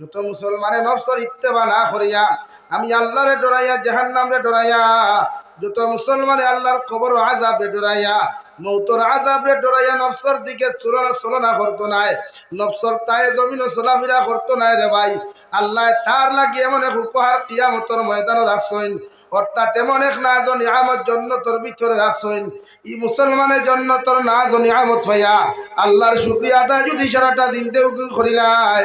যত মুসলমানে নফসর ইত্তেবা না করিয়া, আমি আল্লাহরে ডরাইয়া, জাহান্নামরে ডরাইয়া, যত মুসলমানে আল্লাহর কবর আজাবে ডরাইয়া, মৌতর আজাবে ডরাইয়া নফসর দিকে চলনা চলনা করতো নাই, নফসর তাই জমিন চলাফেরা করতো নাই রে ভাই। আল্লাহ তার লাগি এমন এক উপহার কিয়ামতর ময়দান রাখছেন। অর্থাৎ এমন এক না জানি আমার জন্য তোর ভিতরে রাখছেন। ই মুসলমানের জন্য তোর না জানি আমত ভাইয়া আল্লাহর শুক্রিয়া আদায় যদি সারাটা দিন দেও করিলাই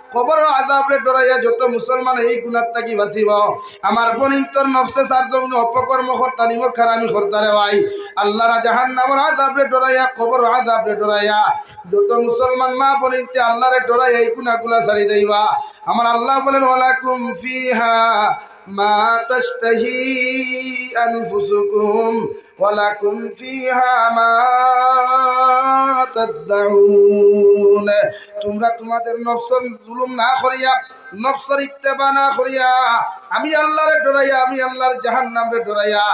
কবর আজাবরে ডরাইয়া যত মুসলমান এই গুণার থাকি বাঁচিব। আমার বনিন্তর তোর নফসে সার জমিন অপকর্ম হরতানি খারামি হরতারে ভাই আল্লাহর জাহান নামর আজাবরে ডরাইয়া কবর আজাবরে ডরাইয়া যত মুসলমান মা বনিন্তে আল্লাহরে ডরাইয়া এই গুণাগুলা ছাড়ি দেবা আমার আল্লাহ বলেন, ওয়ালাকুম ফিহা মা তাস্তাহি আনফুসুকুম ولكم فيها ما تدعون তোমরা তোমাদের নফসর জুলুম না করিয়া নফসর ইত্তেবা না করিয়া আমি আল্লাহরে ডরাইয়া আমি আল্লাহর জাহান্নামরে ডরাইয়া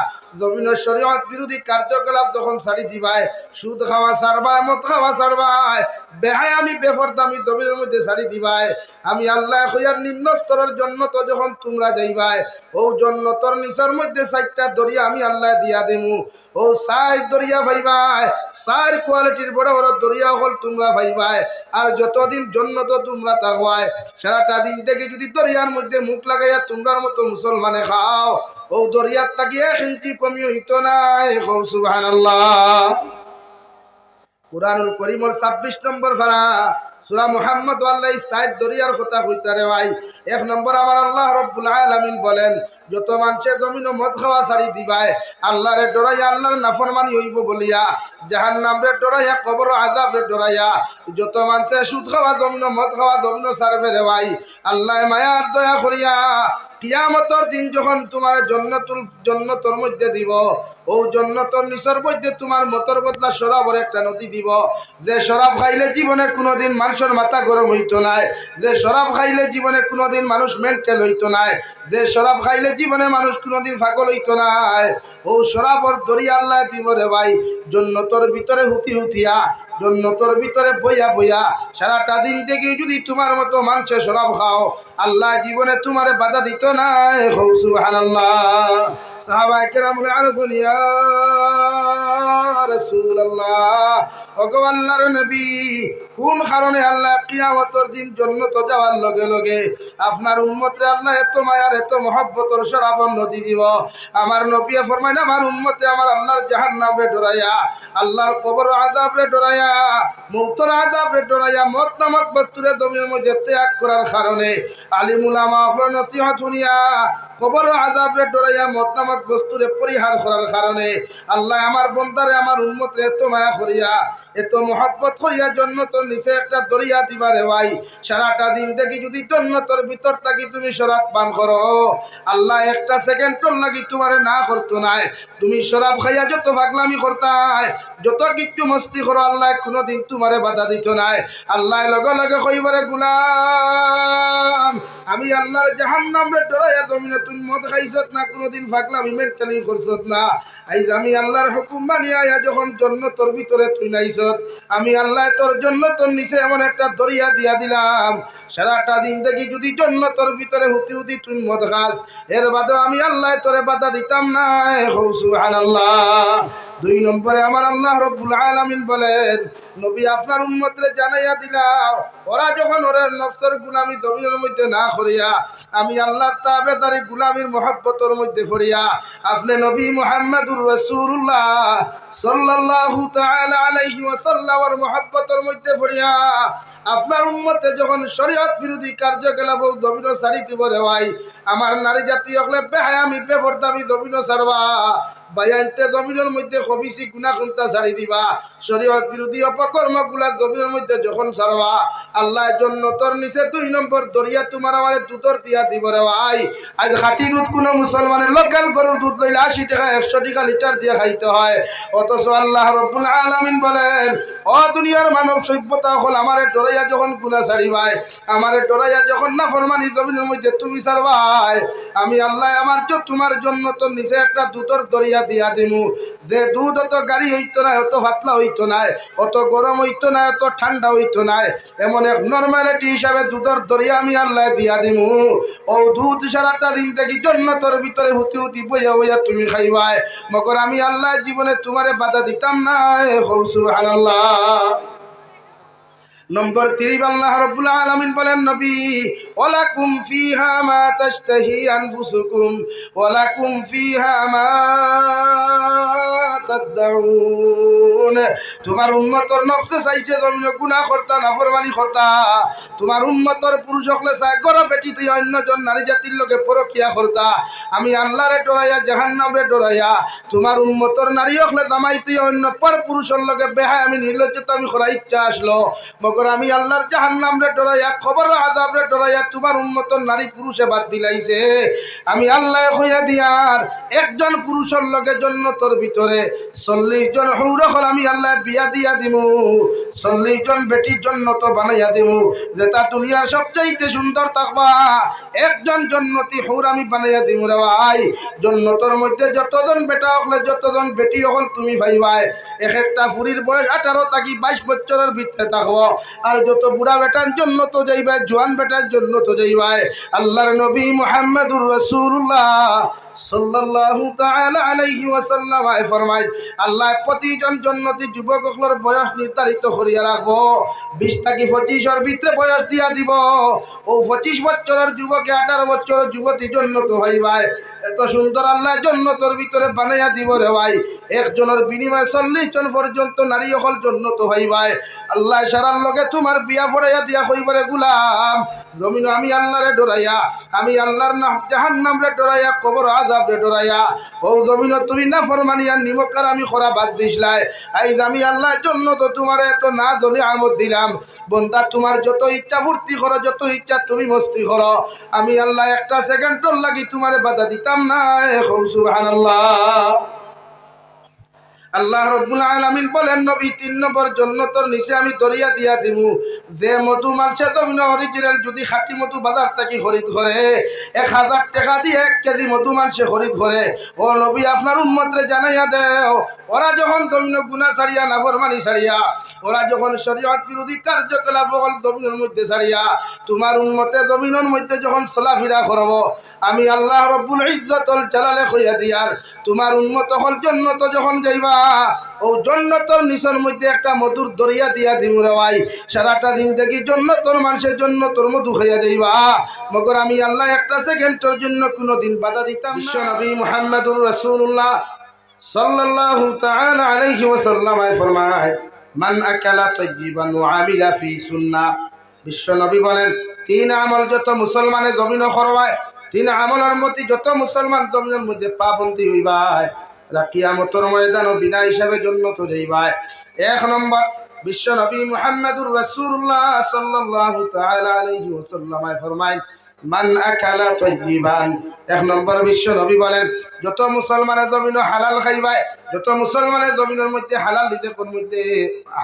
জমিন শরীয়ত বিরোধী কার্যকলাপ যখন ছাড়ি দিবাই সুদ খাওয়া ছাড়বাই মদ খাওয়া ছাড়বাই বেহায় আমি বেফরদামি জমিনের মধ্যে ছাড়ি দিবাই আমি আল্লাহ হইয়ার নিম্ন স্তরের জন্য তো যখন তোমরা যাইবাই ও জন্নতর নিচার মধ্যে চারটা দরিয়া আমি আল্লাহ দিয়া দেমু। ও সাইড দরিয়া ভাইবাই সাইড কোয়ালিটির বড় বড় দরিয়া হল তোমরা ভাইবাই আর যতদিন জন্নত তোমরা থাকবাই সারাটা দিন থেকে যদি দরিয়ার মধ্যে মুখ লাগাইয়া তোমরার মতো মুসলমানে খাও, ও দরিয়ার তাকে এক ইঞ্চি কমি হইতো নাই। হৌ আল্লাহ কোরআনুল করিমর ছাব্বিশ নম্বর ভাড়া সুরা মুহাম্মদ আল্লাহ সাইদ দরিয়ার কথা কইতারে ভাই। এক নম্বর আমার আল্লাহ রব্বুল আলামিন বলেন, যত মানুষে জমিন মদ খাওয়া ছাড়ি দিবাই আল্লাহরে ডরাইয়া আল্লাহর নাফরমানি হইব বলিয়া জাহান নামরে ডরাইয়া, কবর আজাবরে ডরাইয়া, যত মানুষে সুদ খাওয়া জমিন মদ খাওয়া জমিন সারবে রে ভাই। আল্লাহ মায়ার দয়া করিয়া, কিয়ামতর দিন যখন তোমার জন্নতুল জন্নতর মধ্যে দিব ও জন্নতর নিচর মধ্যে তোমার মতর বদলা সরাবর একটা নদী দিব। যে শরাব খাইলে জীবনে কোনোদিন মানুষের মাথা গরম হইতো নাই। যে শরাব খাইলে জীবনে কোনোদিন মানুষ মেন্টাল হইতো নাই। যে শরাব খাইলে জীবনে মানুষ কোনোদিন ফাগল হইতো নাই। ও শরাবর দরিয়া আল্লাহ দিব রে ভাই। জন্নতর ভিতরে হুতি হুতিয়া, জন্নতর ভিতরে বইয়া বইয়া, সারাটা দিন থেকে যদি তোমার মতো মানুষের শরাব খাও, আল্লাহ জীবনে তোমারে বাধা দিত না হৌ সুবহানাল্লাহ। সাহাবা কেরাম বলে, আরও শুনিয়া রাসূলুল্লাহ, ওগো নবী, কোন কারণে আল্লাহ কিয়ামতর দিন জন্নত যাওয়ার লগে লগে আপনার উম্মতরে আল্লাহ এত মায়ার এত মহব্বতর সরাবন নদী দিব? আমার নবী ফরমাইন, আমার উম্মতে আমার আল্লাহর জাহান্নাম রে ডরাইয়া, আল্লাহর কবর আযাব রে ডরাইয়া, মৌতর আযাব রে ডরাইয়া মত নামক বস্তুরে জমির মধ্যে ত্যাগ করার কারণে আলিমুল আমা আপনার নসিহত শুনিয়া কবর আজাবরে ডরাইয়া মত নামক বস্তুরে পরিহার করার কারণে আল্লাহ আমার বন্দারে, আমার উন্মতরে এত মায়া করিয়া, এত মহাব্বত করিয়া জন্নতর নিচে একটা দরিয়া দিবারে ভাই। সারাটা দিন দেখি যদি জন্নতর ভিতর থাকি তুমি সরাব পান করো। আল্লাহ একটা সেকেন্ডর লাগি তোমারে না করতো নাই। তুমি শরাব খাইয়া যত পাগলামি করতাই, যত কিচ্ছু মস্তি করো, আল্লাহ কোনোদিন তোমারে বাধা দিত নাই। আল্লাহ লগে লগে কইবারে, গুলাম আমি আল্লাহর জাহান্নাম রে ডরাইয়া জমিনে তুমি মদ খাইছত না, কোনোদিন পাগলামি মেন্টালি করছত না। আইজ আমি আল্লাহর হুকুম মানিয়া যখন জন্য তোর ভিতরে তুই নাইছত আমি আল্লাহ তোর জন্য তোর নিচে এমন একটা দরিয়া দিয়া দিলাম। সারাটা দিন দেখি যদি জন্য তোর ভিতরে হুতি হুতি তুই মদ খাস, এর বাদে আমি আল্লাহ তোরে বাধা দিতাম না হৌ সুবহানাল্লাহ। দুই নম্বরে আমার আল্লাহ রব্বুল আলামিন বলেন, নবী আপনার উম্মতরে জানাইয়া দিলাম ওরা যখন ওরা নফসের গুলামি জমিনের মধ্যে না করিয়া, আমি আল্লাহর তাবেদারি গুলামির মহব্বতর মধ্যে পড়িয়া, আপনি নবী মুহাম্মদুর রাসূলুল্লাহ সাল্লাল্লাহু তাআলা আলাইহি ওয়াসাল্লামের মহব্বতর মধ্যে পড়িয়া, আপনার উম্মতে যখন শরীয়ত বিরোধী কার্যকলাপ জমিন ছাড়ি দিব রে ভাই, আমার নারী জাতি হলে বেহায় আমি বেফরদামি জমিন ছাড়বা বায়াইতে জমিনের মধ্যে খবিসি গুণা খুন্তা ছাড়ি দিবা। শরীয়ত বিরোধী অপকর্মগুলা জমিনের মধ্যে যখন ছাড়বা আল্লাহ জন্য তোর নিচে দুই নম্বর দরিয়া তোমার আমার দুধর দিয়া দিব রে ভাই। আজ খাটি দুধ কোনো মুসলমানের লোকাল গরুর দুধ লইলে আশি টাকা, একশো টাকা লিটার দিয়ে খাইতে হয়। অথচ আল্লাহ রব্বুল আলামিন বলেন ও দুনিয়ার মানব সভ্যতা হল আমারে ডরাইয়া যখন গুনা ছাড়িবাই আমারে ডরাইয়া যখন না ফরমানি জমিনের মধ্যে তুমি ছাড়বাই আমি আল্লাহ আমার তোমার জন্য তো নিচে একটা দুধর দরিয়া দিয়া দিয়া দিমু। যে দুধ অত গাড়ি হইতো না অত পাতলা হইতো না অত গরম হইতো না অত ঠান্ডা হইতো না এমন এক নর্মালিটি হিসাবে দুধর দরিয়া আমি আল্লাহ দিয়া দিমু। ও দুধ সারাটা দিন থেকে জন্নতর ভিতরে হুতি হুতি বইয়া বইয়া তুমি খাইবায় মগর আমি আল্লাহ জীবনে তোমারে বাধা দিতাম না হৌসু সুবহানাল্লাহ। নম্বর তিরিব আল্লাহ রব্বুল আলামিন বলেন, নবী, ওয়ালাকুম ফিহা মা তাশতাহি আনফুসুকুম, ওয়ালাকুম ফিহা মা তাদউন তোমার উম্মতর নফসে চাইছে জমিন গুনাহ করতা নাফরমানি করতা তোমার উম্মতর পুরুষ হকলে চাই গর বেটি তুই অন্যজন নারী জাতির লোকে পরকিয়া করতা। আমি আল্লাহরে ডরাইয়া, জাহান্নামরে ডরাইয়া, তোমার উম্মতর নারী হকলে দামাই তুই অন্য পর পুরুষের লগে বেহায় আমি নির্লজ্জতা আমি করা ইচ্ছা আসলো। মগর আমি আল্লাহর জাহান্নাম রে ডরাইয়া খবর আদাব রে ডরাইয়া তোমার উন্মত নারী পুরুষে বাদ দিলাইছে। আমি আল্লাহ হইয়া দিয়ার একজন পুরুষের লগে জন্নতর ভিতরে চল্লিশ জন হৌর হল আমি আল্লাহ বিয়া দিয়া দিমু, চল্লিশ জন বেটির জন্নত বানাইয়া দিমু, যে তা দুনিয়ার সবচাইতে সুন্দর থাকবা একজন জন্নতি হৌর আমি বানাইয়া দিমু রে ভাই। জন্নতর মধ্যে যতজন বেটা হকলে যতজন বেটি হল, তুমি ভাই ভাই, এক একটা ফুরির বয়স আঠারো থাকি বাইশ বছরের ভিতরে থাকব আর যত বুড়া বেটার জন্য তো যাইবাই, জোয়ান বেটার জন্য তো যাইবাই। আল্লাহর নবী মুহাম্মদুর রাসূলুল্লাহ সাল্লাল্লাহু তাআলা আলাইহি ওয়াসাল্লাম প্রতিজন জন্নতি বয়স বয়স দিয়া দিব? হইবাই। এত সুন্দর আল্লাহ জন্নতর ভিতরে বানাইয়া দিব রে ভাই। একজনের বিনিময়ে চল্লিশ জন পর্যন্ত নারী অকল জন্নত হইবাই আল্লাহ সারার লগে তোমার বিয়া পড়াইয়া দিয়া হইবারে গুলাম। জমিন আমি আল্লাহরে ডরাইয়া, আমি আল্লাহর না জাহান নামরে ডরাইয়া, কবর আজাবরে ডরাইয়া। ও জমিন তুমি না ফরমানিয়া নিমকার আমি খরা বাদ দিসলাই আইজ আমি আল্লাহ জন্য তো তোমার এত না জনে আমদ দিলাম। বন্দা, তোমার যত ইচ্ছা ফুর্তি করো, যত ইচ্ছা তুমি মস্তি করো। আমি আল্লাহ একটা সেকেন্ডর লাগি তোমারে বাধা দিতাম আল্লাহ রব্বুল আলামিন বলেন, নবী, তিন নম্বর জন্নতর নিচে আমি দরিয়া দিয়া দিমু। যে মধু মানছে তুমি অরিজিনাল, যদি খাঁটি মধু বাজার থেকে খরিদ করে, এক হাজার টাকা দিয়ে এক কেজি মধু মানছে খরিদ করে, ও নবী, আপনার উন্মতরে জানাইয়া দেও ওরা যখন জমিন গুনা ছাড়িয়া নাফরমানি সারিয়া ওরা যখন শরীয়ত বিরোধী কার্যকলাপ হল জমিনের মধ্যে সারিয়া তোমার উন্মতে জমিনের মধ্যে যখন চলাফেরা করব আমি আল্লাহ রব্বুল ইজ্জতল জালালে কইয়া দিয়ার তোমার উন্মত হল জন্নত যখন যাইবা ও জন্নতর নিচের মধ্যে একটা মধুর দরিয়া দিয়া দিমু রেওয়াই সারাটা দিন দেখি জন্নতর মানুষের জন্য তোর মধু খাইয়া যাইবা। মগর আমি আল্লাহ একটা সেকেন্ডের জন্য কোনো দিন বাধা দিতাম বিশ্ব নবী মুহাম্মদুর রাসূলুল্লাহ। সাল্লাল্লাহু তাআলা আলাইহি ওয়াসাল্লাম ফরমায়, মান আকালা তাইয়িবান ওয়া আমিলা ফি সুন্নাহ বিশ্ব নবী বলেন, তিন আমল যত মুসলমানে জমিন করবায় তিন আমলের মধ্যে যত মুসলমান জমিনের মধ্যে পাবন্দি হইবায় রাকিয়ামতর ময়দান বিনা হিসাবে জন্য তো এক নম্বর, বিশ্ব নবী মুহাম্মদুর রাসূলুল্লাহ সাল্লাল্লাহু তাআলা আলাইহি ওয়াসাল্লাম ফরমায় মান আকালা তাইয়িবান এক নম্বর বিশ্ব নবী বলেন, যত মুসলমানের জমিন হালাল খাইবায়, যত মুসলমানের জমিনের মধ্যে হালাল রিজেকের মধ্যে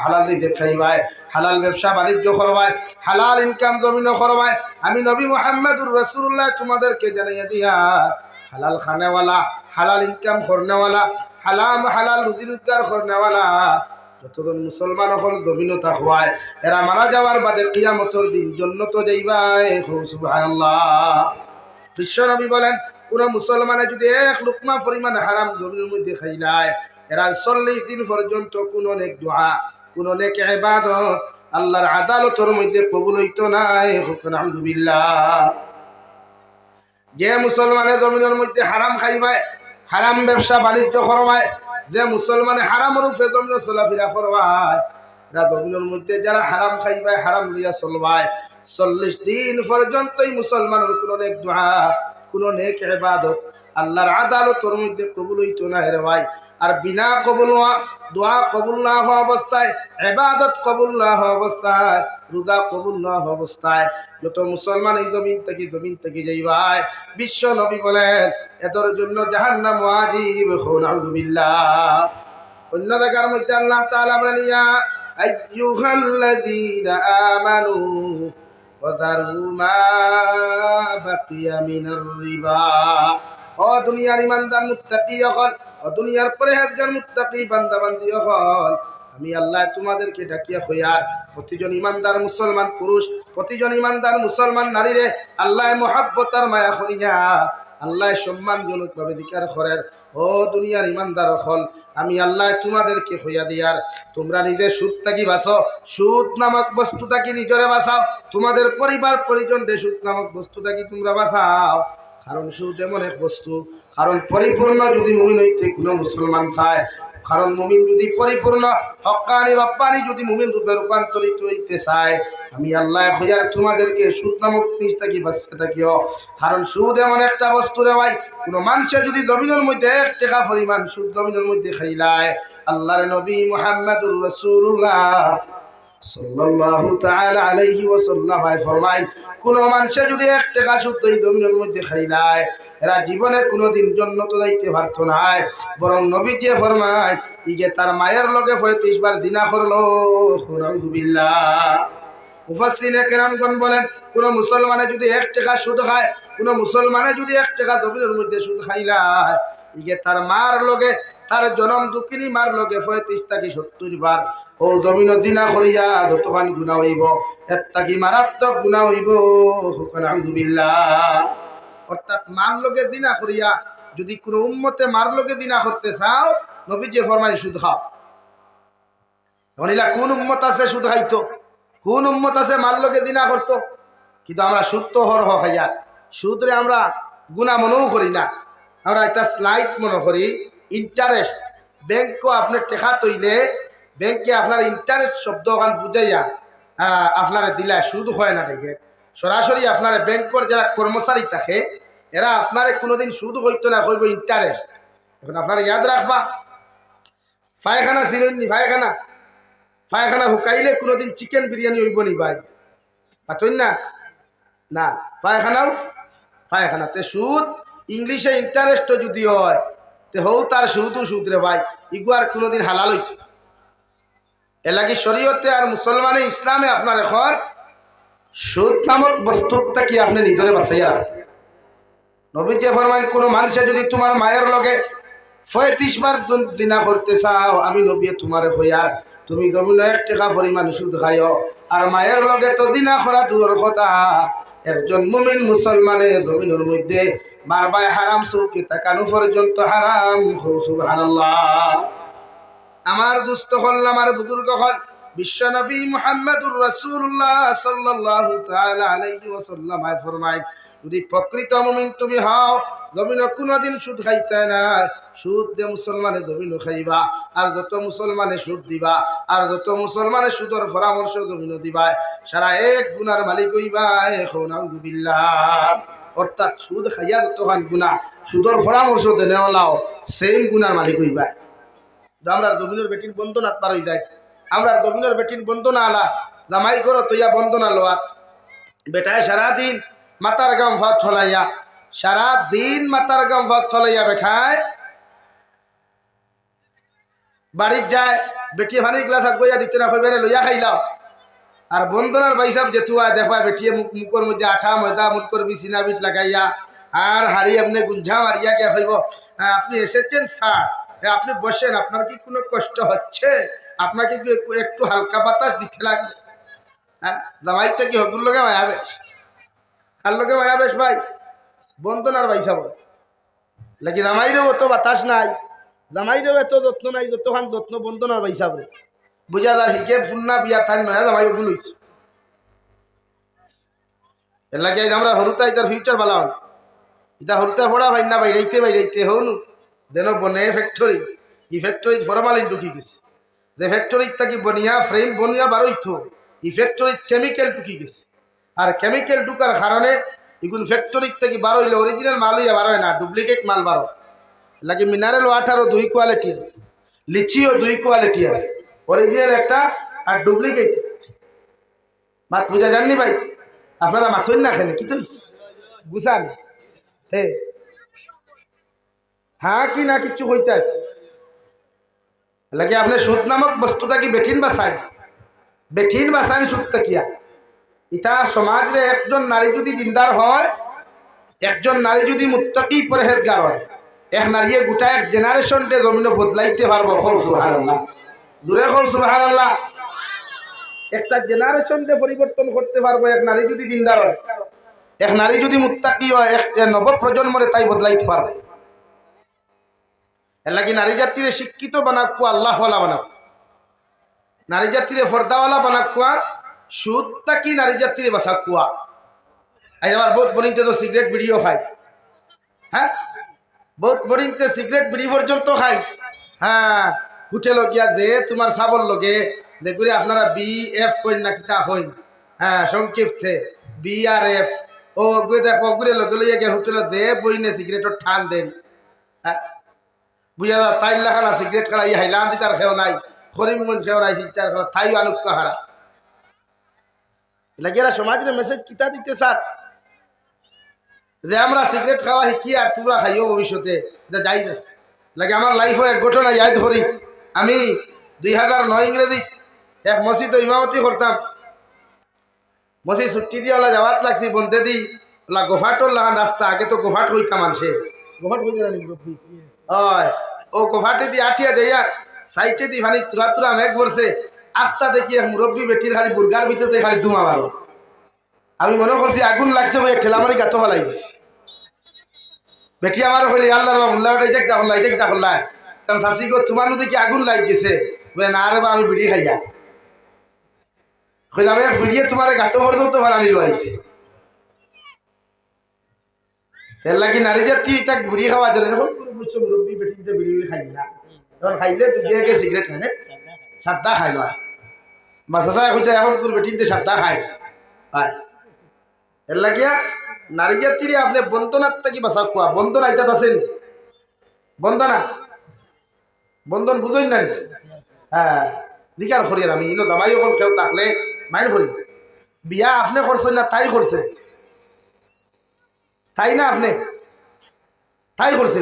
হালাল রিজেক খাইবায়, হালাল ব্যবসা বাণিজ্য করবায়, হালাল ইনকাম জমিন করবায়, আমি নবী মুহাম্মদুর রসুল্লাহ তোমাদেরকে জানাইয়া দিয়া, হালাল খানেওয়ালা, হালাল ইনকাম করনেওয়ালা হালাম হালাল রুজি রোজগার করনেওয়ালা যতজন মুসলমান হল জমিন থাকবায় এরা মারা যাওয়ার বাদে কিয়ামতর দিন জন্য তো যাইবাই সুবহানাল্লাহ। বিশ্ব নবী বলেন, কোন মুসলমানে যদি এক লুকমা পরিমাণ হারাম জমির মধ্যে খাইলায় এরা চল্লিশ দিন পর্যন্ত কোন নেক দোয়া, কোন নেক ইবাদত আল্লাহর আদালতের মধ্যে কবুল হইতো নাই। হুকুন আলহামদুলিল্লাহ যে মুসলমানের জমিনের মধ্যে হারাম খাইবায়, হারাম ব্যবসা বাণিজ্য করবায় যে মুসলমানে হারাম রূপে তোমরা চলাফেরা করবায়। জমিনের মধ্যে যারা হারাম খাইবায়, হারাম লিয়া চলবায়, চল্লিশ দিন পর্যন্তই মুসলমানের কোনো নেক দোয়া, কোনো নেক এবাদত আল্লাহর আদালতর মধ্যে কবুল হইতো না রে ভাই। আর বিনা কবুল হওয়া দোয়া কবুল না হওয়া অবস্থায় এবাদত কবুল না হওয়া অবস্থায় রোজা কবুল না হওয়া অবস্থায় যত মুসলমান এই জমিন থেকে জমিন থেকে যাইবাই বিশ্ব নবী বলেন এদের জন্য জাহান্নাম ওয়াজিব নাউযুবিল্লাহ অন্য জায়গার মধ্যে আল্লাহ তাআলা বলেন ইয়া আইয়ুহাল্লাযীনা আমানু وذروا ما بقي من الربا ও দুনিয়ার ইমানদার মুত্তাকি হল দুনিয়ার পরেহেজগার মুত্তাকি বান্দা বান্দি হল। আমি আল্লাহ তোমাদেরকে ডাকিয়া হইয়ার প্রতিজন ইমানদার মুসলমান পুরুষ, প্রতিজন ইমানদার মুসলমান নারীরে আল্লাহ মহাব্বতার মায়া করিয়া, আল্লাহ সম্মানজনকভাবে দিকার করেন। ও দুনিয়ার ইমানদার হল, আমি আল্লাহ তোমাদেরকে হইয়া দিয়ার। তোমরা নিজে সুদ থাকি বাঁচো সুদ নামক বস্তু থাকি নিজরে বাঁচাও। তোমাদের পরিবার পরিজনরে সুদ নামক বস্তু থাকি তোমরা বাঁচাও। কারণ সুদ এমন এক বস্তু, কারণ পরিপূর্ণ যদি মুমিন হইতে কোনো মুসলমান চায়, কারণ মুমিন যদি পরিপূর্ণ, হকানি রপ্পানি যদি মুমিন রূপে রূপান্তরিত হইতে চায়, আমি আল্লাহ হইয়ার তোমাদেরকে সুদ নামক জিনিস থাকি, বাঁচতে থাকিও। কারণ সুদ এমন একটা বস্তু ভাই, কোনো মানুষে যদি জমিনের মধ্যে এক টাকা পরিমাণ সুদ জমিনের মধ্যে খাইলায়, আল্লাহর নবী মুহাম্মদুর রাসূলুল্লাহ সাল্লাল্লাহু তাআলা আলাইহি ওয়াসাল্লাম ফরমায়, কোন মানুষে যদি এক টাকা সুদ এই জমিনের মধ্যে খাইলায় এরা জীবনে কোনোদিন জন্নত যাইতে পারতো না। বরং নবী যে ফরমায়, ইগে তার মায়ের লগে পঁয়ত্রিশ বার দিনা করল। মুফাসসিনে কেরামগণ বলেন, কোন মুসলমানে যদি এক টাকা সুদ খায়, কোন মুসলমানে যদি এক টাকা জমিনের মধ্যে সুদ খাইলায় ইগে তার মার লগে, তার জনম দুঃখিনী মার লগে পঁয়ত্রিশ থাকি সত্তর বার ও জমিন দিনা করিয়া যতখানি গুণা হইব এর থাকি মারাত্মক গুণা হইব। অর্থাৎ মার লগে দিনা করিয়া যদি কোনো উম্মতে মার লগে দিনা করতে চাও নবী যে ফরমাই সুদ খাও। এলা কোন উম্মত আছে সুদ খাইতো? কোন উম্মত আছে মার লগে দিনা করতো? কিন্তু আমরা সুদ তো হর খাইয়া, সুদরে আমরা গুণা মনেও করি না। আমরা একটা স্লাইড মনে করি, ইন্টারেস্ট। ব্যাংকও আপনার টেকা তৈলে ব্যাংকে আপনার ইন্টারেস্ট শব্দ ওখান বুঝাইয়া আপনারা দিলা সুদ হয় না দেখে। সরাসরি আপনার ব্যাংকর যারা কর্মচারী থাকে, এরা আপনারে কোনোদিন সুদ হইতো না কইব ইন্টারেস্ট এখন আপনারা ইয়াদ রাখবা। পায়খানা ছিলেন নি, পায়খানা? পায়খানা হুকাইলে কোনোদিন চিকেন বিরিয়ানি হইব নি ভাই। পাতইন না? না, পায়খানাও? পায়খানাতে সুদ, ইংলিশে ইন্টারেস্ট যদি হয়, তে হৌ তার সুদও সুদ রে ভাই। ইগু আর কোনোদিন হালাল হইত এলাকি শরীয়তে আর মুসলমানে ইসলামে আপনার এখন সুদ নামক বস্তুটা কি আপনি নিজরে বাঁচাইয়া রাখতে নবী যে ফরমান কোনো মানুষে যদি তোমার মায়ের লগে পঁয়ত্রিশ বার দিনা করতে চাও, আমি নবী তোমার হইয়ার তুমি জমিন এক টাকা পরিমাণ সুদ খাইও। আর মায়ের লগে তো দিনা করা দূরের কথা। একজন মুমিন মুসলমানে জমিনের মধ্যে মারবায় হারাম চৌকি তাকানো পর্যন্ত হারাম। সুবহানাল্লাহ। আমার দুস্থ হল, আমার বুজুর্গ হল। বিশ্বনবী মুহাম্মদুর রাসূলুল্লাহ সাল্লাল্লাহু তাআলা আলাইহি ওয়াসাল্লাম আয় ফরমায়, যদি প্রকৃত মুমিন তুমি হও জমিন কোনোদিন সুদ খাইতে না সুদ দে মুসলমানে জমিন খাইবা, আর যত মুসলমানে সুদ দিবা, আর যত মুসলমানে সুদর পরামর্শ জমিন দিবা, সারা এক গুনার মালিক হইবা, এখন অর্থাৎ সুদ খাইয়া যতখান গুণা সুদর পরামর্শ ওলাও সেম গুনার মালিক হইবা। আমরা জমিনের বেটিন বন্ধ না পারই যায়। আমরা জমিনের বেটিন বন্ধ না আলা জামাই করো তৈয়া বন্ধ না লোয়া। বেটায় সারাদিন মাতার গাম ভাত ফলাইয়া সারা দিন মাতার গাম ভাত ফলাইয়া বেঠায়। বাড়ির যায় বেটিয়ে ভানির গ্লাস গইয়া দিতে না কইবে লইয়া খাইলাও। আর বন্ধনার বাইসাব যেতুয়া দেখবা বেটিয়ে মুখ মুখর মধ্যে আঠা ময়দা মুখ সিনা বিট লাগাইয়া আর হাড়ি আপনি গুঞ্ঝা মারিয়া গিয়া হইব "হ্যাঁ, আপনি এসেছেন স্যার। হ্যাঁ, আপনি বসেন আপনার কি কোনো কষ্ট হচ্ছে? আপনাকে কি একটু- হালকা বাতাস দিতে লাগবে? হ্যাঁ? জামাইতে কি হগুর লগে মায়া বেশ? আর লগে মায়া বেশ ভাই? বন্ধনার বাইসাব লাগি জামাই দেবো বাতাস নাই। জামাই এত যত্ন নাই যতখান যত্ন বন্ধনার বাইসাব রে বুঝা যার হিকে ফুন্না বিয়া থান নয় জামাই হইছে। এর লাগে আমরা হরুতা ইতার ফিউচার বালা হন। এটা হরুতা ফোড়া ভাই না বাইরাইতে বাইরাইতে হনু দেন বনে ফ্যাক্টরি ই ফ্যাক্টরি ফরমালিন ঢুকি গেছে। যে ফ্যাক্টরিত থাকি বনিয়া ফ্রেম বনিয়া বারোইত ই ফ্যাক্টরিত কেমিক্যাল ঢুকি গেছে। আর কেমিক্যাল ঢুকার কারণে এগুলো ফ্যাক্টরিত থেকে বার হইলে অরিজিনাল মাল হইয়া বার হয় না ডুপ্লিকেট মাল বারো লাগে মিনারেল ওয়াটারও দুই কোয়ালিটি আছে লিচিও দুই কোয়ালিটি আছে অরিজিনাল একটা আর ডুপ্লিকেট মাত পূজা জাননি ভাই? আপনারা মাথুন না খেলে, কি তো বুঝান। হে হ্যাঁ কি না কিচ্ছু হইতে লাগে আপনি সুদ নামক বস্তুটা কি বেঠিন বা চাই বেঠিন বাসানি সুত্তা কিয়া? ইটা সমাজে একজন নারী যদি দিনদার হয়, একজন নারী যদি মুত্তাকি পরহেজগার হয়, এক নারীয়ে গোটা এক জেনারেশনটে জমিনে বদলাইতে পারব, কল সুবহানাল্লাহ। দূরে কল সুবহানাল্লাহ। একটা জেনারেশনটে পরিবর্তন করতে পারব, এক নারী যদি দিনদার হয়, এক নারী যদি মুত্তাকি হয়, এক নব প্রজন্মরে তাই বদলাইতে পারবে। এর লাগি নারী জাতিরে শিক্ষিত বানাকুয়া আল্লাহওয়ালা বানাক। নারী জাতিরে ফর্দাওয়ালা বানাকুয়া সুদ তাকি নারী জাতিরে বাসাকুয়া আজ আমার বহুত বনিতে তো সিগারেট বিড়িও খাই হ্যাঁ? বহুত বনিতে সিগারেট বিড়ি পর্যন্ত খাই হ্যাঁ হোটেল গিয়া দে, তোমার সাবর লগে। দেখুরি আপনারা বি, এফ কইন না কিতা হইন হ্যাঁ সংক্ষিপ্তে। বি আর এফ। ও অগুয়ে দেখ, অগুরে লগে লইয়া গিয়া হোটেল দে, বইনে সিগারেটর ঠান দেন। হ্যাঁ বুঝা তাই লেখানা সিগারেট খানা ই হাইলাম দি তার খেও নাই করিমগঞ্জ খেও নাই তার খেও তাই আনুক্কা হারা লাগিয়ে সমাজের মেসেজ কিতা দিতে স্যার যে আমরা সিগারেট খাওয়া শিখি আর তোমরা খাইও ভবিষ্যতে যাই লাগে আমার লাইফে এক ঘটনা ইয়াদ করি আমি দুই হাজার নয় ইংরেজি এক মসজিদ ইমামতি করতাম মসজিদ ছুটি দিয়ে ওলা যাওয়াত লাগছি, বন্ধে দি ওলা গোফাটোর লাগান রাস্তা আগে তো গোফাট হইতাম মানুষে গোফাট হইতে হয়। ও গোফাটে দি আঠিয়া যাই আর সাইটে দি ভানি তুরা তুরা মেঘ বসে আস্তা দেখি মুরব্বী বেটির খালি বুর্গার ভিতরে খালি ধুমা মারো আমি মনে করছি আগুন লাগছে বলে ঠেলা মারি গাতো ফেলাই দিছি। বেটি আমার হইলে আল্লাহ বাবুল্লাহ ওটাই দেখ দেখল্লাই দেখ দেখল্লাই কারণ শাশি গো, তোমার দেখি আগুন লাগ গেছে? বলে, না রে বা আমি বিড়ি খাইয়া। কইলাম বিড়িয়ে তোমার গাতো পর্যন্ত বানানি লইছি। এর লাগি নারী জাতি তাক বিড়ি খাওয়া জন্য এখন কোনো মুরব্বী বেটিতে বিড়ি খাই না তখন খাইলে তুই কে সিগারেট খাই খাই লয় মাসা কইতে এখন কোন বেটিতে সাদ্দা খায় হয় এর লাগিয়া নারী জাতিরে আপনি বন্ধনার থেকে বাসা কোয়া বন্ধন আইতাত আছেন বন্দনা? বন্ধন বুঝই না হ্যাঁ দিকার করি আমি। ইনো দামাই অকল কেউ থাকলে মাইন করি বিয়া আপনি করছেন না তাই করছে তাই না আপনি? তাই করছে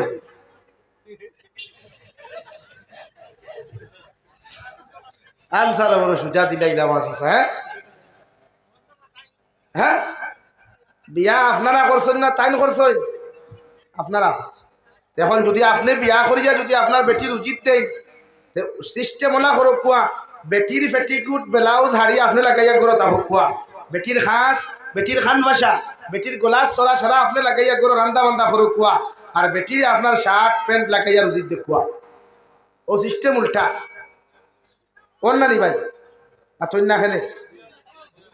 আনসার বড় সুজা দিলাইলাম আছে হ্যাঁ? হ্যাঁ? বিয়া আপনারা করছেন না তাই করছেন? আপনারা এখন যদি আপনি বিয়া করিয়া যদি আপনার বেটির উচিত দেই সিস্টেম ওলা করো কোয়া। বেটির ফেটিকুট বেলাউজ, হাড়ি আপনি লাগাইয়া গরো তা হোক কোয়া। বেটির খাস বেটির খান বাসা বেটির গোলাস সরা সরা আপনি লাগাইয়া গরো রান্দা বান্দা করো কোয়া আর বেটির আপনার শার্ট প্যান্ট লাগাইয়া উচিত দেখুয়া ও সিস্টেম উল্টা। ওর না ভাই? আর না খেলে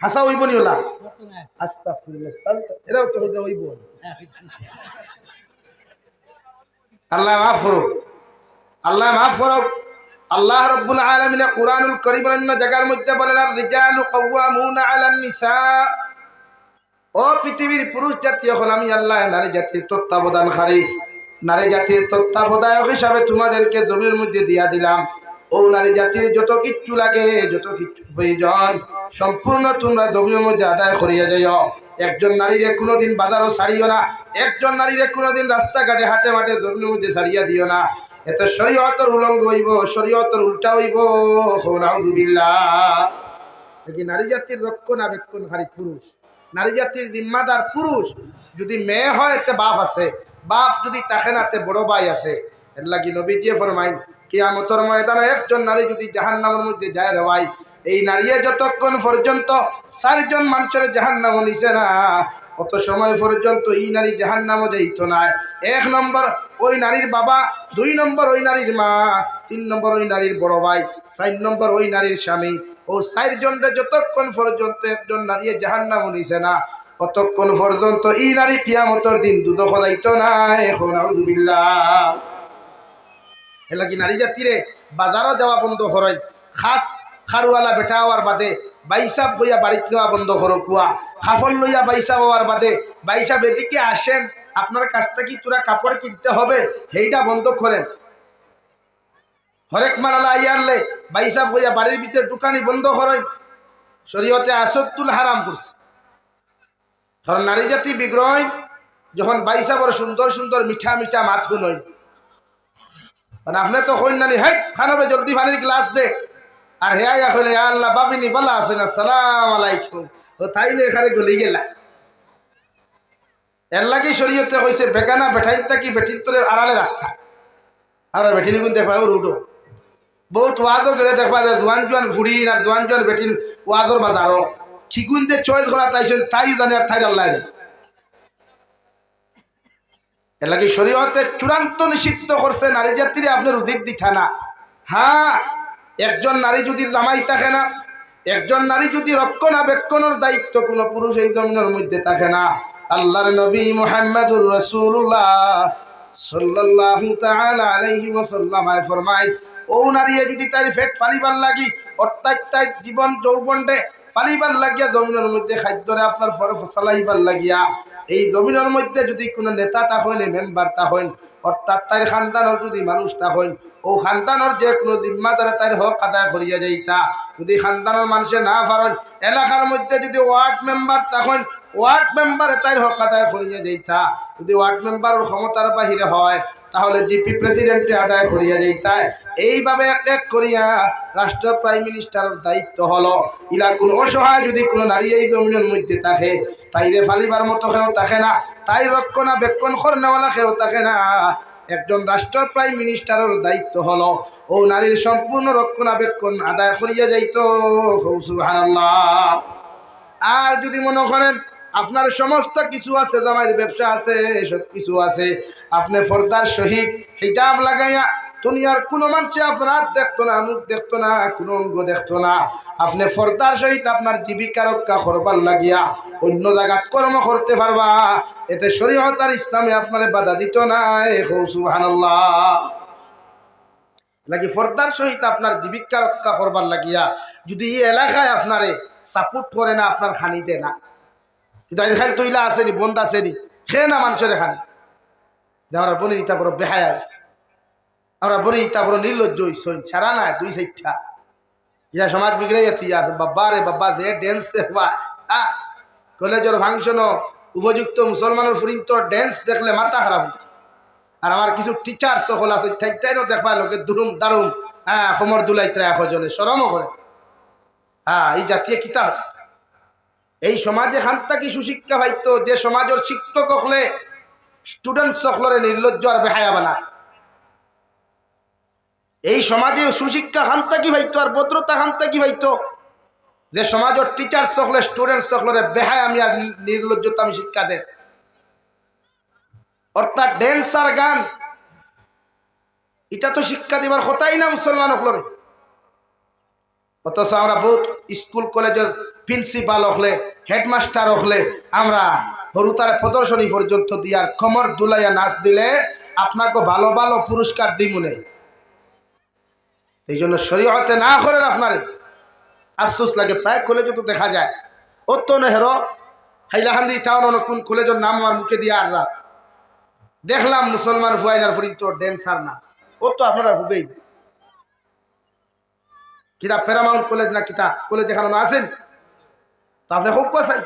হাসা হইব নি ওলা? এরাও তো আল্লাহ মাফ করুক আল্লাহ মাফ করুক আল্লাহ রাব্বুল আলামিন কুরআনুল কারীম অন্য জায়গার মধ্যে বলেন আর রিজালু কাওয়ামুনা আলান নিসা ও পৃথিবীর পুরুষ জাতি হল আমি আল্লাহ, নারী জাতির তত্ত্বাবধান তত্ত্বাবধানকারী। নারী জাতির তত্ত্বাবধায়ক হিসাবে তোমাদেরকে জমির মধ্যে দিয়া দিলাম। ও নারী জাতির যত কিচ্ছু লাগে, যত কিচ্ছু প্রয়োজন, সম্পূর্ণ তোমরা জমির মধ্যে আদায় করিয়া যাইও। একজন নারীরে কোনোদিন বাজারও ছাড়িও না, একজন নারীরে কোনোদিন রাস্তাঘাটে, হাটে মাঠে জমির মধ্যে ছাড়িয়া দিও না। এত শরীয়তর উলঙ্গ হইব, শরীয়তর উল্টা হইব নাউজুবিল্লাহ। নারী জাতির রক্ষণাবেক্ষণকারী পুরুষ নারী জাতির জিম্মাদার পুরুষ যদি মেয়ে হয় এতে বাপ আছে, বাপ যদি তাকে না তে বড় ভাই আছে। এর লাগি নবীজিয়ে ফরমাইন, কিয়ামতর ময়দানে একজন নারী যদি জাহান নামের মধ্যে যায় রে ভাই, এই নারীয়ে যতক্ষণ পর্যন্ত চারজন মানুষের জাহান নাম নিছে না, অত সময় পর্যন্ত এই নারী জাহান নামও যাইত না। এক নম্বর, ওই নারীর বাবা, দুই নম্বর ওই নারীর মা তিন নম্বর ওই নারীর বড় ভাই, চার নম্বর ওই নারীর স্বামী ও চারজনটা যতক্ষণ পর্যন্ত একজন নারী জাহান নাম নিছে না, অতক্ষণ পর্যন্ত এই নারী কিয়ামতর দিন দুধ সদাইত না এখন এলাকি নারী জাতিরে বাজারও যাওয়া বন্ধ করেন, খাস খারুয়ালা বেটা হওয়ার বাদে বাইসাব হইয়া বাড়িত নেওয়া বন্ধ করো কুয়া খাফল লইয়া বাইসাব হওয়ার বাদে বাইসাব এদিকে আসেন, আপনার কাছ থেকে তোরা কাপড় কিনতে হবে? সেইটা বন্ধ করেন। হরেক মালালা আইয়ারলে বাইসাব হইয়া বাড়ির ভিতরে দোকানি বন্ধ করেন। শরীয়তে আসত্তুল হারাম করছে। কারণ নারী জাতি বিগ্রহ যখন বাইসাবর সুন্দর সুন্দর মিঠা মিঠা মাত শুনই মানে আপনি তো নানি হ্যাঁ খানবে জলদি পানির গ্লাস দে। আর হে আয়া হলে আল্লাহ বাবিনি বলা আছেন আসসালাম আলাইকুম। ও তাই না এখানে গলি গেলা। এর লাগি শরীয়তে কইছে, বেগানা বেঠাইন থাকি বেঠির তোরে আড়ালে রাখতা? আর বেঠিনি দেখবা ওর উঠো বহুত ওয়াদও করে দেখবা যে জোয়ান জোয়ান ফুড়ি আর জোয়ান জোয়ান বেটিন ওয়াদর বাজারও খিগুন যে চয়েস করা তাইছেন তাই জানে আর তাই আল্লাহ। এর লাগি শরীয়তে চূড়ান্ত নিষিদ্ধ করছে নারী জাতিরে আপনার উদিত দিঠা না হ্যাঁ একজন নারী যদি জামাই থাকে না, একজন নারী যদি রক্ষণাবেক্ষণের দায়িত্ব, কোনো পুরুষ এই জমিনের মধ্যে থাকে না আল্লাহর নবী মুহাম্মদুর রাসূলুল্লাহ সাল্লাল্লাহু তাআলা আলাইহি ওয়াসাল্লাম আয় ফরমায় ও নারীয়ে যদি তার ফেট ফালিবার লাগি অর্থাৎ তার জীবন যৌবনটে ফালিবার লাগিয়া জমিনের মধ্যে খাদ্যরে আপনার ফর ফসলাইবার লাগিয়া। এই জমিনের মধ্যে যদি কোনো নেতা তা হইন মেম্বার তা হইন অর্থাৎ তার খানদানোর যদি মানুষ তা হইন ও খানদানোর যে কোনো জিম্মাদারে তার হক আদায় করিয়া যাইতা। যদি খানদানোর মানুষে না পারেন এলাকার মধ্যে যদি ওয়ার্ড মেম্বার তা হইন, ওয়ার্ড মেম্বারে তার হক আদায় করিয়া যাইতা। যদি ওয়ার্ড মেম্বারের ক্ষমতার বাহিরে হয়, তাহলে জিপি প্রেসিডেন্টে আদায় করিয়া যাইতায় এইভাবে এক এক করিয়া রাষ্ট্র প্রাইম মিনিস্টারের দায়িত্ব হলো। ইলা কোন অসহায় যদি কোনো নারী এই জমিনের মধ্যে থাকে, তাইরে ফালিবার মতো কেউ থাকে না, তাই রক্ষণাবেক্ষণ নেওয়ালা কেউ থাকে না। একজন রাষ্ট্র প্রাইম মিনিস্টারের দায়িত্ব হলো, ও নারীর সম্পূর্ণ রক্ষণাবেক্ষণ আদায় করিয়া যাইত। আর যদি মনে করেন, আপনার সমস্ত কিছু আছে, জামাইয়ের ব্যবসা আছে সব কিছু আছে, আপনি ফর্দার সহিত হিজাব লাগাইয়া দুনিয়ার কোনো মানুষে আপনার হাত দেখতো না, মুখ দেখতো না, কোনো অঙ্গ দেখতো না। আপনি ফর্দার সহিত আপনার জীবিকা রক্ষা করবার লাগিয়া অন্য জায়গাত কর্ম করতে পারবা। এতে শরীয়ত আর ইসলামে আপনার বাধা দিত না সুবহানাল্লাহ। লাগি ফর্দার সহিত আপনার জীবিকা রক্ষা করবার লাগিয়া যদি এই এলাকায় আপনারে সাপোর্ট করে না, আপনার খানি দে না। কিন্তু খালি তৈলা আসেনি বন্ধ আসেনি খেয়ে না মানুষের আমরা বনি ইতা বড় বেহায়া হইছে। আমরা বনি ইতা বড় নির্লজ্জ সারা না দুই সাইডটা। ইয়া সমাজ বিগড়ে যাচ্ছি আছে বাবা রে বাবা দে ড্যান্স দেখবা। আ, কলেজের ফাংশন উপযুক্ত মুসলমানের ফুরিন তো ড্যান্স দেখলে মাথা খারাপ হচ্ছে আর আমার কিছু টিচার সকল আছে তাইও দেখবা, লোকে দুরুম দারুম হ্যাঁ কোমর দুলাইতে একজনে সরমও করে। হ্যাঁ এই জাতীয় কিতাব। এই সমাজে খান্তা কি সুশিক্ষা পাইতো, যে সমাজের শিক্ষক হলে স্টুডেন্ট সকলরে নির্লজ্জ আর বেহায়া বানা এই সমাজে সুশিক্ষা খান্তা কি পাইতো আর ভদ্রতা খান্তা কি পাইতো যে সমাজের টিচার সকলে স্টুডেন্ট সকলরে বেহায় আমি আর নির্লজ্জতা আমি শিক্ষা দেয় অর্থাৎ ড্যান্স আর গান, এটা তো শিক্ষা দিবার কথাই না মুসলমান হকলরে অথচ আমরা বহুত স্কুল কলেজের প্রিন্সিপাল হলে হেডমাস্টার হলে আমরা হরুতার প্রদর্শনী পর্যন্ত দিয়ার কমর দুলাইয়া নাচ দিলে আপনাকে ভালো ভালো পুরস্কার দিমুনে। এই জন্য শরীয়তে না করেন আপনার আফসোস লাগে। প্রায় কলেজে তো দেখা যায়। তো নেহেরো, হাইলাহান্দি টাউন কোন কলেজের নাম আমার মুখে দিয়ে আর রাত। দেখলাম মুসলমান ফুয়াইনার তো ড্যান্সার নাচ ও তো আপনারা হুবেই। কিতা প্যারামাউন্ট কলেজ না কিতা? কলেজ এখানে আছেন? তো আপনি খুব কোথায়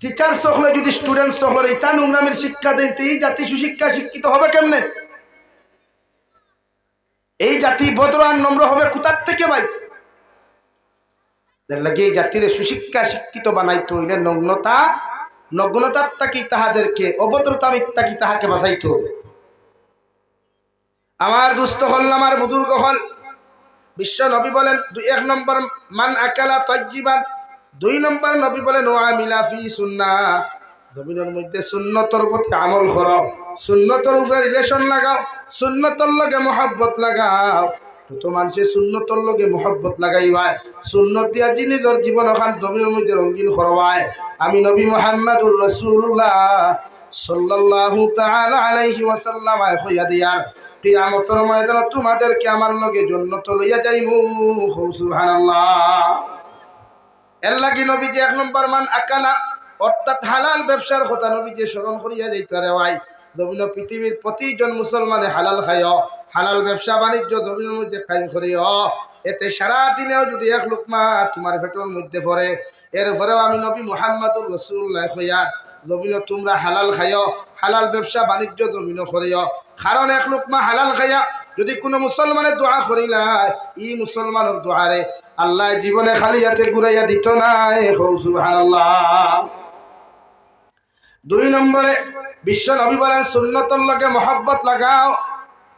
টিচার সকলে যদি স্টুডেন্ট সকলে ইতা নোংরামের শিক্ষা দেন এই জাতি সুশিক্ষা শিক্ষিত হবে কেমনে? এই জাতি বদরান নম্র হবে কোথার থেকে ভাই? লাগে জাতির সুশিক্ষা শিক্ষিত বানাইতে হইলে নগ্নতা নগ্নতার তাকি তাহাদেরকে অভদ্রতা মিথ্যাকি তাহাকে বাঁচাইতে হবে? আমার দুস্থ হল আমার বুদুর্গ হল বিশ্ব নবী বলেন, দুই এক নম্বর মান আকালা তজ্জিবান, দুই নম্বর নবী বলেন ও আমিলাফি সুন্না। জমিনের মধ্যে সুন্নতর প্রতি আমল করো, সুন্নতর উপরে রিলেশন লাগাও। সুন্নতর লগে মহাব্বত লাগাও। তো মানুষের সুন্নতর লগে মহব্বত লাগাইবায় সুন্নত দিয়া নিজের জীবন ওখান জমিনের মধ্যে রঙিন করবায় আমি নবী মোহাম্মদুর রসুল্লাহ সাল্লাল্লাহু তাআলা আলাইহি ওয়াসাল্লাম হইয়া দিয়ার। কিয়ামতের ময়দানে তোমাদেরকে আমার লগে জন্নত লইয়া যাইমু। সুবহানাল্লাহ। এর লাগি নবীজি এক নম্বর মান আকালা অর্থাৎ হালাল ব্যবসার কথা নবীজি স্মরণ করিয়া যাইতে রে ভাই দবিন পৃথিবীর প্রতিজন মুসলমানে হালাল খায় হালাল ব্যবসা বাণিজ্য দবিনের মধ্যে কায়েম করিও। এতে সারা দিনেও যদি এক লোকমা তোমার পেটের মধ্যে পড়ে এরপরেও আমি নবী মুহাম্মদুর রসুল্লাহ হইয়ার জমিন তোমরা হালাল খাইও, হালাল ব্যবসা বাণিজ্য জমিন করিও। কারণ এক লোকমা হালাল খাইয়া যদি কোনো মুসলমানের দোয়া করি নাই, ই মুসলমানের দোয়ারে আল্লাহ জীবনে খালি হাতে ঘুরাইয়া দিত সুবহানাল্লাহ। দুই নম্বরে, বিশ্ব নবী বলেন সুন্নতর লগে মহব্বত লাগাও।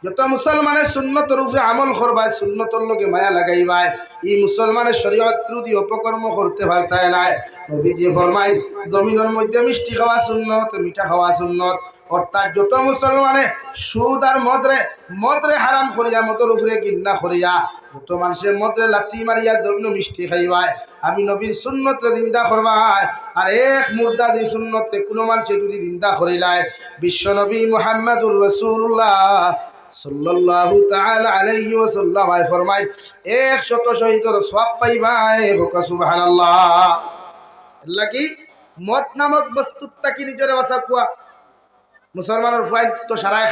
যত মুসলমানের সুন্নতর উপরে আমল করবায় সুন্নতর লগে মায়া লাগাইবায়। ই মুসলমানের শরীয়ত বিরোধী অপকর্ম করতে পারতায় নাই নবীজি ফরমাই জমিনের মধ্যে মিষ্টি খাওয়া সুন্নত, মিঠা খাওয়া সুন্নত। অর্থাৎ যত মুসলমানে সুদ আর মদরে মদরে হারাম করিয়া, মদর উপরে গিন্না করিয়া, যত মানুষের মদরে লাথি মারিয়া দগ্ন মিষ্টি খাইবায়। আমি নবীর সুন্নতরে দিন্দা করবায় আর এক মুর্দা দি সুন্নতরে কোনো মানুষে যদি দিন্দা করিলায় বিশ্ব নবী মোহাম্মদুর রসুল্লাহ সাল্লাল্লাহু তাআলা আল্লাহ কি? বস্তুত তাকি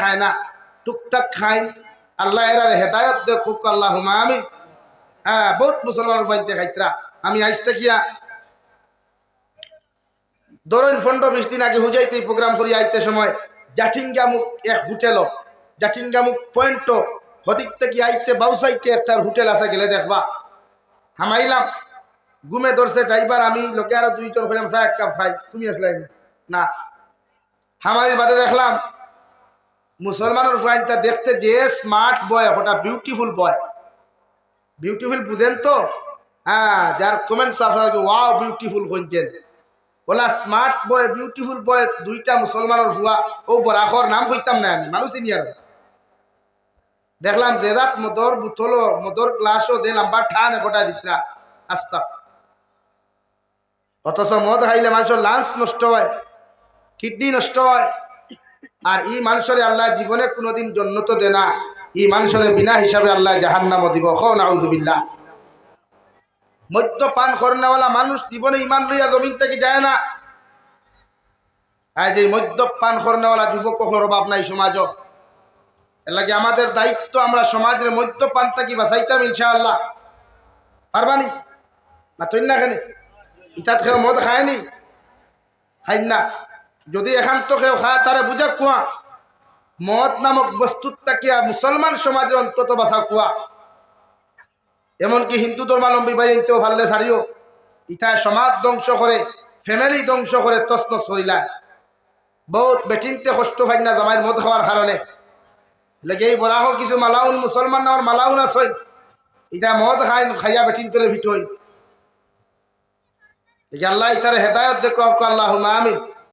খায় না, টুকটাক খায়। হেদায়ত হ্যাঁ বহুত মুসলমানের ফাইল দেখাইতরা। আমি আইসতে কিয়া ধরেন পনেরো বিশ দিন আগে হুজাইতে প্রোগ্রাম করি, আইতে সময় জাঠিঙ্গা মুখ এক হোটেল মুখ পয়েন্ট হদিক থেকে আইতে বাউসাইতে একটা হোটেল আছে, গেলে দেখবা। হামাইলাম ঘুমে ধরছে ড্রাইভার আমি লোকে আরও দুইজন হইলাম চা এক কাপ খাই, তুমি আসলে না। হামারির বাদে দেখলাম, মুসলমানের ফাইনটা দেখতে যে স্মার্ট বয় ওটা বিউটিফুল বয় বিউটিফুল বুঝেন তো? হ্যাঁ যার কমেন্টস আপনাকে ওয়াও বিউটিফুল খুঁজছেন ওলা স্মার্ট বয় বিউটিফুল বয় দুইটা মুসলমানের হুয়া ও বরাখর নাম কইতাম না আমি মানুষ আর দেখলাম দেদাত মদর বুথলো, মদর গ্লাসও দে লাম্বা ঠান একটা দিতরা। আস্তা। অথচ মদ খাইলে মানুষের লাঞ্চ নষ্ট হয় কিডনি নষ্ট হয়। আর ই মানুষের আল্লাহ জীবনে কোনোদিন জন্নত দে না ই মানুষের বিনা হিসাবে আল্লাহ জাহান্নামও দিব। খ নাউজুবিল্লাহ মদ্যপান করনেওয়ালা মানুষ জীবনে ইমান লইয়া জমিন থেকে যায় না। আজ এই মদ্যপান করনেওয়ালা যুবক কখনোর অভাব নাই সমাজ। এর লাগে আমাদের দায়িত্ব আমরা সমাজের মদ্যপান থাকি বাঁচাইতাম ইনশাআল্লাহ। পারবানি না? তৈরি না কেন? ইটাত খেয়ে মদ খায়নি খাই না। যদি একান্ত কেউ খায়, তারে বুঝা কুয়া। মদ নামক বস্তুত তাকিয়া মুসলমান সমাজের অন্তত বাসা কুয়া। এমনকি হিন্দু ধর্মালম্বী ভাই ইনতেও ভাললে ছাড়িও। ইথায় সমাজ ধ্বংস করে ফ্যামিলি ধ্বংস করে তসনস করিলায় বহুত বেটিনতে কষ্ট পাই না জামাইয়ের মদ খাওয়ার কারণে লেগে এই বরাহ কিছু মালাউন মুসলমান নামার মালাউন আসই ইটা মদ খাই, খাইয়া বেটিন তোরে ভিটই আল্লাহ ইতারে হেদায়ত দেখো আল্লাহ আমিন।